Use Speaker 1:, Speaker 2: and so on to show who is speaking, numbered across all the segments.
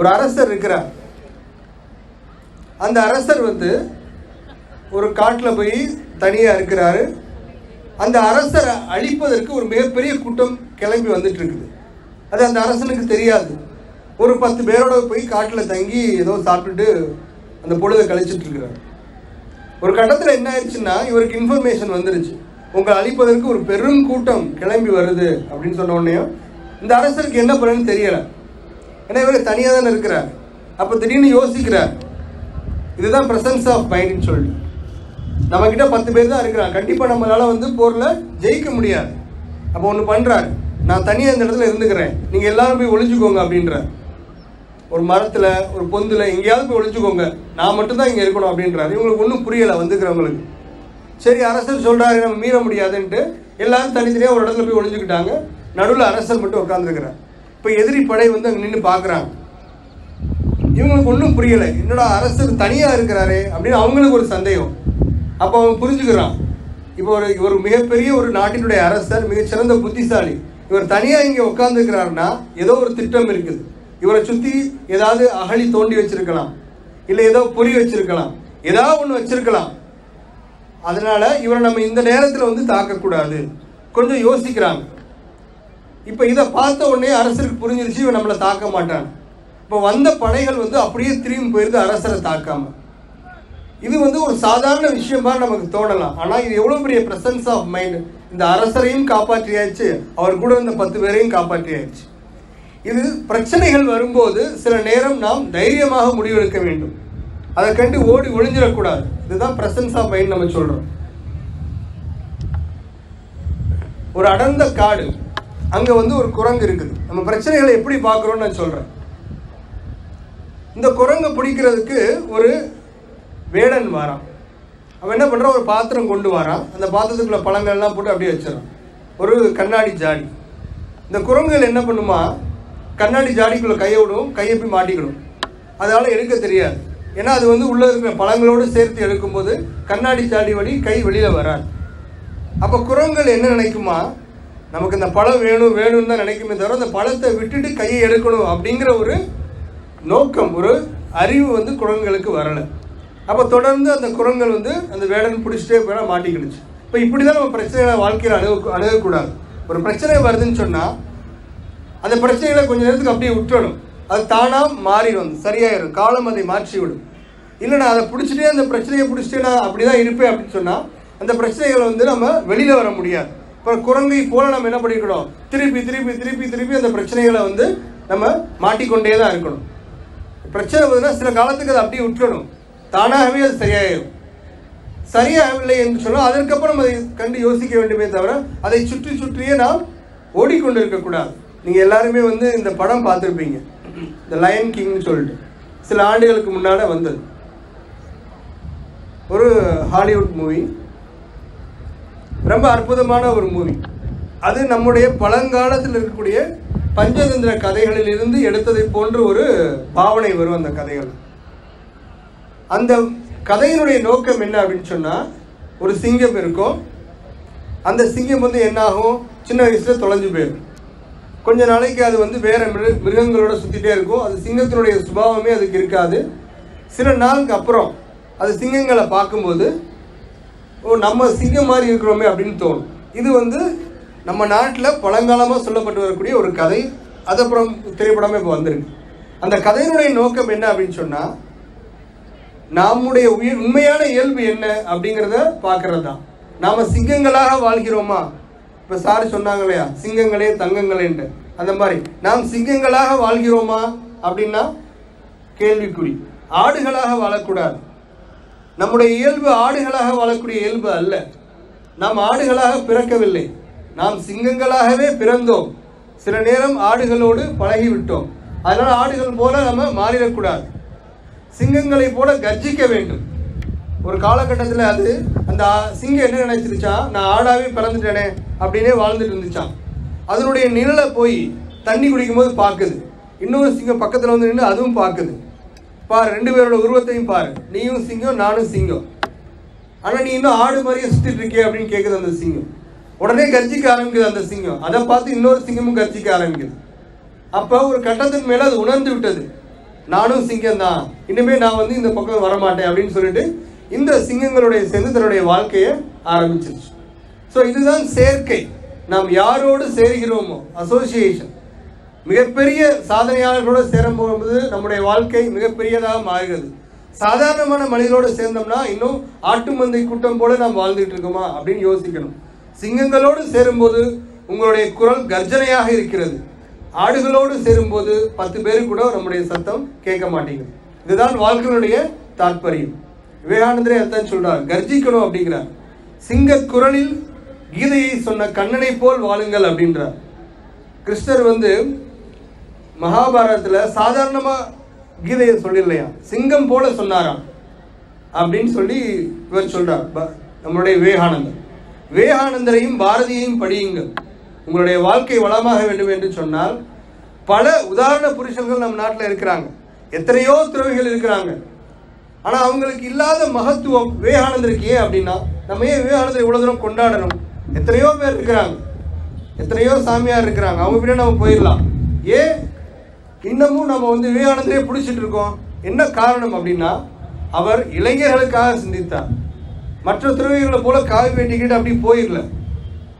Speaker 1: ஒரு அரசர் இருக்கிறார். அந்த அரசர் வந்து ஒரு காட்டில் போய் தனியாக இருக்கிறாரு. அந்த அரசரை அழிப்பதற்கு ஒரு மிகப்பெரிய கூட்டம் கிளம்பி வந்துட்டு இருக்குது அது அந்த அரசனுக்கு தெரியாது. ஒரு பத்து பேரோட போய் காட்டில் தங்கி ஏதோ சாப்பிட்டுட்டு அந்த பொழுதை கழிச்சிட்டு இருக்கிறார் ஒரு கட்டத்தில் என்ன ஆயிடுச்சுன்னா இவருக்கு இன்ஃபர்மேஷன் வந்துருச்சு. உங்களை அழிப்பதற்கு ஒரு பெரும் கூட்டம் கிளம்பி வருது அப்படின்னு சொன்ன உடனே இந்த அரசருக்கு என்ன பண்ணுன்னு தெரியலை. ஏன்னா இவர் தனியாக தானே இருக்கிறார். அப்போ திடீர்னு யோசிக்கிறார். இதுதான் பிரசன்ஸ் ஆஃப் மைண்ட்னு சொல்லிட்டு. நம்ம கிட்ட பத்து பேர் தான் இருக்கிறாங்க. கண்டிப்பாக நம்மளால வந்து போரில் ஜெயிக்க முடியாது. அப்போ ஒன்று பண்ணுறாரு நான் தனியாக இந்த இடத்துல இருந்துக்கிறேன். நீங்கள் எல்லாரும் போய் ஒளிஞ்சுக்கோங்க அப்படின்றார். ஒரு மரத்தில் ஒரு பொந்தில் எங்கேயாவது போய் ஒளிஞ்சுக்கோங்க. நான் மட்டும்தான் இங்கே இருக்கணும் அப்படின்றாரு. இவங்களுக்கு ஒன்றும் புரியலை வந்துக்கிறவங்களுக்கு. சரி அரசர் சொல்கிறாரு நம்ம மீற முடியாதுன்ட்டு. எல்லாரும் தனித்தனியாக ஒரு இடத்துல போய் ஒளிஞ்சுக்கிட்டாங்க. நடுவில் அரசர் மட்டும் உட்காந்துருக்கிறார் இப்போ எதிரி படை வந்து அங்கே நின்று பார்க்குறாங்க இவங்களுக்கு ஒன்றும் புரியலை. என்னடா அரசர் தனியாக இருக்கிறாரே அப்படின்னு அவங்களுக்கு ஒரு சந்தேகம். அப்போ அவன் புரிஞ்சுக்கிறான். இப்போ ஒரு இவர் மிகப்பெரிய ஒரு நாட்டினுடைய அரசர் மிகச்சிறந்த புத்திசாலி இவர் தனியாக இங்கே உட்காந்துருக்கிறாருன்னா ஏதோ ஒரு திட்டம் இருக்குது. இவரை சுற்றி ஏதாவது அகழி தோண்டி வச்சிருக்கலாம். இல்லை ஏதோ பொறி வச்சிருக்கலாம். ஏதாவது ஒன்று வச்சிருக்கலாம். அதனால இவரை நம்ம இந்த நேரத்தில் வந்து தாக்கக்கூடாது. கொஞ்சம் யோசிக்கிறாங்க. இப்போ இதை பார்த்த உடனே அரசருக்கு புரிஞ்சிருச்சு இவன் நம்மளை தாக்க மாட்டான். இப்போ வந்த படைகள் வந்து அப்படியே திரும்பி போயிருது அரசரை தாக்காம. இது வந்து ஒரு சாதாரண விஷயமா நமக்கு தோணலாம். ஆனால் இது எவ்வளோ பெரிய பிரசன்ஸ் ஆஃப் மைண்ட் இந்த அரசரையும் காப்பாற்றியாச்சு அவர் கூட இருந்த பத்து பேரையும் காப்பாற்றியாச்சு. இது பிரச்சனைகள் வரும்போது சில நேரம் நாம் தைரியமாக முடிவெடுக்க வேண்டும். அதை கண்டு ஓடி ஒளிஞ்சிடக்கூடாது. இதுதான் பிரசன்ஸ் ஆஃப் மைண்ட் நம்ம சொல்கிறோம் ஒரு அடர்ந்த காடு அங்கே வந்து ஒரு குரங்கு இருக்குது. நம்ம பிரச்சனைகளை எப்படி பார்க்குறோன்னு நான் சொல்கிறேன் இந்த குரங்கை பிடிக்கிறதுக்கு ஒரு வேடன் வாரான். அவன் என்ன பண்ணுறான் ஒரு பாத்திரம் கொண்டு வரான். அந்த பாத்திரத்துக்குள்ள பழங்கள்லாம் போட்டு அப்படியே வச்சிடறான். ஒரு கண்ணாடி ஜாடி. இந்த குரங்குகள் என்ன பண்ணுமா? கண்ணாடி ஜாடிக்குள்ளே கையை விடும் கையை போய் மாட்டிக்கிடும். அதனால் எடுக்க தெரியாது. ஏன்னா அது வந்து உள்ளே இருக்கிற பழங்களோடு சேர்த்து எடுக்கும்போது கண்ணாடி ஜாடி வழி கை வெளியில் வராது. அப்போ குரங்குகள் என்ன நினைக்குமா? நமக்கு இந்த பழம் வேணும் வேணும்னு தான் நினைக்குமே தவிர அந்த பழத்தை விட்டுட்டு கையை எடுக்கணும் அப்படிங்கிற ஒரு நோக்கம் ஒரு அறிவு வந்து குரங்குகளுக்கு வரலை. அப்போ தொடர்ந்து அந்த குரங்குகள் வந்து அந்த வேடன் பிடிச்சிட்டே போய் மாட்டிக்கிடுச்சு. இப்போ இப்படி தான் நம்ம பிரச்சனைகளை வாழ்க்கையில் அணுக அணுகக்கூடாது. ஒரு பிரச்சனை வருதுன்னு சொன்னால் அந்த பிரச்சனைகளை கொஞ்ச நேரத்துக்கு அப்படியே விட்டுறணும். அது தானாக மாறிடும் சரியாயிடும் காலம் அதை மாற்றி விடும் இல்லை நான் அதை பிடிச்சிட்டே அந்த பிரச்சனையை பிடிச்சிட்டே நான் அப்படி தான் இருப்பேன் அப்படின்னு சொன்னால் அந்த பிரச்சனைகளை வந்து நம்ம வெளியில் வர முடியாது. அப்புறம் குரங்கை போல நம்ம என்ன பண்ணிக்கணும் திருப்பி திருப்பி திருப்பி திருப்பி அந்த பிரச்சனைகளை வந்து நம்ம மாட்டிக்கொண்டே தான் இருக்கணும். பிரச்சனை வருதுன்னா சில காலத்துக்கு அதை அப்படியே விட்டுறணும். தானாகவே அது சரியாயிடும் சரியாகவில்லை என்று சொன்னால் அதற்கப்புறம் அதை கண்டு யோசிக்க வேண்டுமே தவிர அதை சுற்றி சுற்றியே நாம் ஓடிக்கொண்டு இருக்கக்கூடாது. நீங்கள் எல்லாருமே வந்து இந்த படம் பார்த்துருப்பீங்க. இந்த லயன் கிங்னு சொல்லிட்டு. சில ஆண்டுகளுக்கு முன்னால் வந்தது. ஒரு ஹாலிவுட் மூவி ரொம்ப அற்புதமான ஒரு மூவி அது நம்முடைய பழங்காலத்தில் இருக்கக்கூடிய பஞ்சதந்திர கதைகளில் இருந்து எடுத்ததை போன்ற ஒரு பாவனை வரும் அந்த கதைகள். அந்த கதையினுடைய நோக்கம் என்ன அப்படின்னு சொன்னால் ஒரு சிங்கம் இருக்கும். அந்த சிங்கம் வந்து என்னாகும்? சின்ன வயசில் தொலைஞ்சு போயிடும். கொஞ்ச நாளைக்கு அது வந்து வேற மிரு மிருகங்களோட சுற்றிட்டே இருக்கும். அது சிங்கத்தினுடைய சுபாவமே அதுக்கு இருக்காது. சில நாளுக்கு அப்புறம் அது சிங்கங்களை பார்க்கும்போது ஓ நம்ம சிங்கம் மாதிரி இருக்கிறோமே அப்படின்னு தோணும். இது வந்து நம்ம நாட்டில் பழங்காலமாக சொல்லப்பட்டு வரக்கூடிய ஒரு கதை. அது அப்புறம் திரைப்படமே இப்போ வந்திருக்கு. அந்த கதையினுடைய நோக்கம் என்ன அப்படின்னு சொன்னால் நம்முடைய உயிர் உண்மையான இயல்பு என்ன அப்படிங்கிறத பார்க்கறது தான் நாம் சிங்கங்களாக வாழ்கிறோமா? இப்போ சார் சொன்னாங்க இல்லையா சிங்கங்களே தங்கங்களேன்ட்டு. அந்த மாதிரி நாம் சிங்கங்களாக வாழ்கிறோமா அப்படின்னா கேள்விக்குறி. ஆடுகளாக வாழக்கூடாது. நம்முடைய இயல்பு ஆடுகளாக வாழக்கூடிய இயல்பு அல்ல. நாம் ஆடுகளாக பிறக்கவில்லை. நாம் சிங்கங்களாகவே பிறந்தோம். சில நேரம் ஆடுகளோடு பழகிவிட்டோம். அதனால் ஆடுகள் போல நம்ம மாறிடக்கூடாது. சிங்கங்களை போல கர்ஜிக்க வேண்டும். ஒரு காலகட்டத்தில் அது அந்த சிங்கம் என்ன நினைச்சிருச்சான் நான் ஆடாவே பிறந்துட்டேனே அப்படின்னே வாழ்ந்துட்டு இருந்துச்சான் அதனுடைய நிழலை போய் தண்ணி குடிக்கும்போது பார்க்குது. இன்னொரு சிங்கம் பக்கத்தில் வந்து நின்று அதுவும் பார்க்குது. பாரு ரெண்டு பேரோட உருவத்தையும் பாரு. நீயும் சிங்கம் நானும் சிங்கம். ஆனால் நீ இன்னும் ஆடு மாதிரியே சுற்றிட்டு இருக்கே அப்படின்னு கேட்குது அந்த சிங்கம். உடனே கர்ஜிக்க ஆரம்பிக்குது அந்த சிங்கம். அதை பார்த்து இன்னொரு சிங்கமும் கர்ஜிக்க ஆரம்பிக்குது. அப்போ ஒரு கட்டத்துக்கு மேலே அது உணர்ந்து விட்டது. நானும் சிங்கம் தான். இனிமேல் நான் வந்து இந்த பக்கம் வரமாட்டேன் அப்படின்னு சொல்லிட்டு இந்த சிங்கங்களுடைய சேர்ந்து தன்னுடைய வாழ்க்கையை ஆரம்பிச்சிருச்சு. ஸோ இதுதான் சேர்க்கை. நாம் யாரோடு சேர்கிறோமோ அசோசியேஷன் மிகப்பெரிய சாதனையாளர்களோடு சேரும்போது நம்முடைய வாழ்க்கை மிகப்பெரியதாக மாறுகிறது. சாதாரணமான மனிதரோடு சேர்ந்தோம்னா இன்னும் ஆட்டு மந்தை கூட்டம் போல நாம் வாழ்ந்துட்டு இருக்கோமா அப்படின்னு யோசிக்கணும். சிங்கங்களோடு சேரும்போது உங்களுடைய குரல் கர்ஜனையாக இருக்கிறது. ஆடுகளோடு சேரும்போது பத்து பேரு கூட நம்முடைய சத்தம் கேட்க மாட்டேங்குது. இதுதான் வாழ்க்கையினுடைய தாற்பயம். விவேகானந்தரே அதான் சொல்றார் கர்ஜிக்கணும் அப்படிங்கிறார். சிங்க குரலில் கீதையை சொன்ன கண்ணனை போல் வாழுங்கள் அப்படின்றார். கிருஷ்ணர் வந்து மகாபாரதத்தில் சாதாரணமாக கீதையை சொல்லிடலையா? சிங்கம் போல சொன்னாராம் அப்படின்னு சொல்லி இவர் சொல்கிறார் ப- நம்மளுடைய விவேகானந்தர். விவேகானந்தரையும் பாரதியையும் படியுங்கள். உங்களுடைய வாழ்க்கை வளமாக வேண்டும் என்று சொன்னால் பல உதாரண புருஷர்கள் நம் நாட்டில் இருக்கிறாங்க. எத்தனையோ துறவிகள் இருக்கிறாங்க. ஆனால் அவங்களுக்கு இல்லாத மகத்துவம் விவேகானந்தருக்கு ஏன் அப்படின்னா நம்ம ஏன் விவேகானந்தர் இவ்வளோ தூரம் கொண்டாடணும்? எத்தனையோ பேர் இருக்கிறாங்க. எத்தனையோ சாமியார் இருக்கிறாங்க. அவங்க பின்னாடி நம்ம போயிடலாம். ஏன்? இன்னமும் நம்ம வந்து விவேகானந்தரே பிடிச்சிட்டு இருக்கோம். என்ன காரணம் அப்படின்னா அவர் இளைஞர்களுக்காக சிந்தித்தார். மற்ற துறவிகளை போல காவி வேண்டிக்கிட்டு அப்படி போயிடல.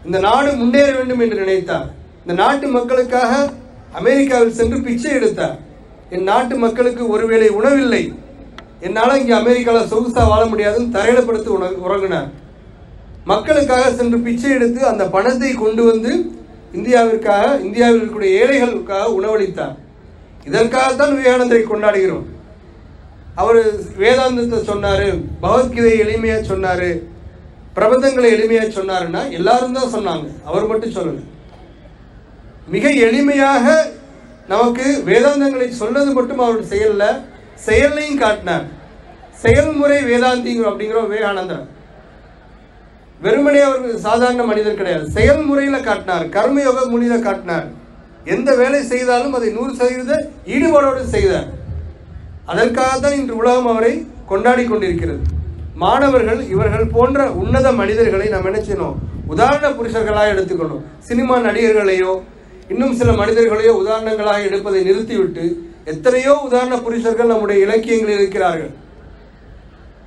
Speaker 1: இந்த நாடு முன்னேற வேண்டும் என்று நினைத்தார். இந்த நாட்டு மக்களுக்காக அமெரிக்காவில் சென்று பிச்சை எடுத்தார். என் நாட்டு மக்களுக்கு ஒருவேளை உணவில்லை. என்னால் இங்கே அமெரிக்காவில் சொகுசாக வாழ முடியாதுன்னு தரையிடப்படுத்தி உண உறங்கினார். மக்களுக்காக சென்று பிச்சை எடுத்து அந்த பணத்தை கொண்டு வந்து இந்தியாவிற்காக இந்தியாவில் இருக்கக்கூடிய ஏழைகளுக்காக உணவளித்தார். இதற்காகத்தான் விவேகானந்தரை கொண்டாடுகிறோம். அவர் வேதாந்தத்தை சொன்னார் பகவத்கீதையை எளிமையாக சொன்னார் பிரபந்தங்களை எளிமையாக சொன்னாருன்னா எல்லாரும் தான் சொன்னாங்க. அவர் மட்டும் சொல்லலை. மிக எளிமையாக நமக்கு வேதாந்தங்களை சொன்னது மட்டும் அவர் செயலில் செயலையும் காட்டினார். செயல்முறை வேதாந்தி அப்படிங்கிற விவேகானந்தர். வெறுமனே அவர் சாதாரண மனிதர் கிடையாது. செயல்முறையில் காட்டினார். கர்மயோக முனித காட்டினார். எந்த வேலை செய்தாலும் அதை நூறு சதவீத ஈடுபாடோடு செய்தார் அதற்காக தான் இன்று உலகம் அவரை கொண்டாடி கொண்டிருக்கிறது. மாணவர்கள் இவர்கள் போன்ற உன்னத மனிதர்களை நாம் நினைச்சினோம் உதாரண புருஷர்களாக எடுத்துக்கணும். சினிமா நடிகர்களையோ இன்னும் சில மனிதர்களையோ உதாரணங்களாக எடுப்பதை நிறுத்திவிட்டு எத்தனையோ உதாரண புருஷர்கள் நம்முடைய இலக்கியங்களில் இருக்கிறார்கள்.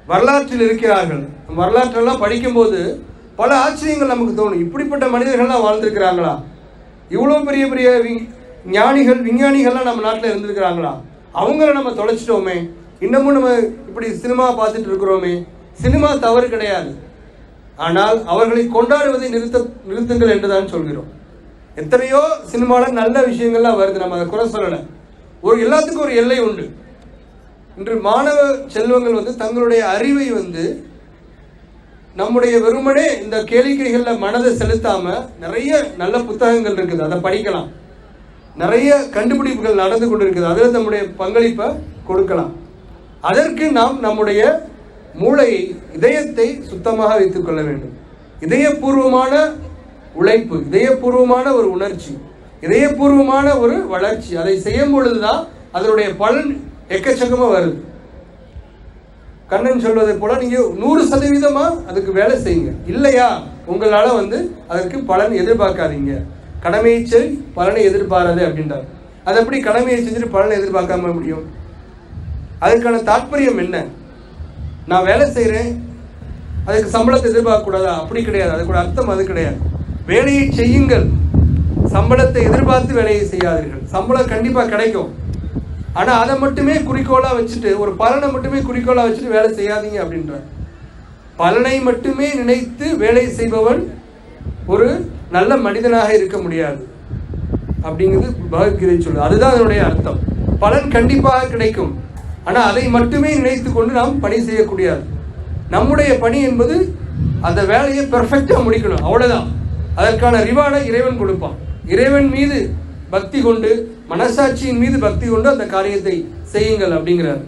Speaker 1: வரலாற்றில் இருக்கிறார்கள். வரலாற்றெல்லாம் படிக்கும்போது பல ஆச்சரியங்கள் நமக்கு தோணும். இப்படிப்பட்ட மனிதர்கள்லாம் வாழ்ந்திருக்கிறாங்களா இவ்வளோ பெரிய பெரிய ஞானிகள் விஞ்ஞானிகள்லாம் நம்ம நாட்டில் இருந்திருக்கிறாங்களா? அவங்கள நம்ம தொலைச்சிட்டோமே. இன்னமும் நம்ம இப்படி சினிமா பார்த்துட்டு இருக்கிறோமே. சினிமா தவறு கிடையாது. ஆனால் அவர்களை கொண்டாடுவதை நிறுத்த நிறுத்துங்கள் என்றுதான் சொல்கிறோம். எத்தனையோ சினிமாவில் நல்ல விஷயங்கள்லாம் வருது. நம்ம அதை குறை சொல்லலை. ஒரு எல்லாத்துக்கும் ஒரு எல்லை உண்டு. இன்று மாணவ செல்வங்கள் வந்து தங்களுடைய அறிவை வந்து நம்முடைய வெறுமனே இந்த கேளிக்கைகளில் மனதை செலுத்தாம நிறைய நல்ல புத்தகங்கள் இருக்குது. அதை படிக்கலாம். நிறைய கண்டுபிடிப்புகள் நடந்து கொண்டு இருக்குது அதில் நம்முடைய பங்களிப்பை கொடுக்கலாம். அதற்கு நாம் நம்முடைய மூளையை இதயத்தை சுத்தமாக வைத்துக் கொள்ள வேண்டும். இதயபூர்வமான உழைப்பு இதயபூர்வமான ஒரு உணர்ச்சி இதயபூர்வமான ஒரு வளர்ச்சி. அதை செய்யும் பொழுதுதான் அதனுடைய பலன் எக்கச்சக்கமாக வருது. கண்ணன் சொல்வதை போல நீங்கள் நூறு சதவீதமாக அதுக்கு வேலை செய்யுங்க. இல்லையா? உங்களால் வந்து அதற்கு பலன் எதிர்பார்க்காதீங்க. கடமையை செய் பலனை எதிர்பாராது அப்படின்றார். அது எப்படி கடமையை செஞ்சுட்டு பலனை எதிர்பார்க்காம முடியும்? அதுக்கான தாற்பயம் என்ன? நான் வேலை செய்கிறேன் அதுக்கு சம்பளத்தை எதிர்பார்க்கக்கூடாதா? அப்படி கிடையாது. அதுக்கு அர்த்தம் அது கிடையாது. வேலையை செய்யுங்கள். சம்பளத்தை எதிர்பார்த்து வேலையை செய்யாதீர்கள். சம்பளம் கண்டிப்பாக கிடைக்கும். ஆனால் அதை மட்டுமே குறிக்கோளாக வச்சுட்டு ஒரு பலனை மட்டுமே குறிக்கோளாக வச்சுட்டு வேலை செய்யாதீங்க அப்படின்றார் பலனை மட்டுமே நினைத்து வேலை செய்பவன் ஒரு நல்ல மனிதனாக இருக்க முடியாது. அப்படிங்கிறது பகவத்கீதை சொல்லு அதுதான் அதனுடைய அர்த்தம். பலன் கண்டிப்பாக கிடைக்கும். ஆனால் அதை மட்டுமே நினைத்து கொண்டு நாம் பணி செய்யக்கூடாது நம்முடைய பணி என்பது அந்த வேலையை பெர்ஃபெக்டாக முடிக்கணும். அவ்வளோதான் அதற்கான ரிவார்டை இறைவன் கொடுப்பான். இறைவன் மீது பக்தி கொண்டு மனசாட்சியின் மீது பக்தி கொண்டு அந்த காரியத்தை செய்யுங்கள் அப்படிங்கிறார்.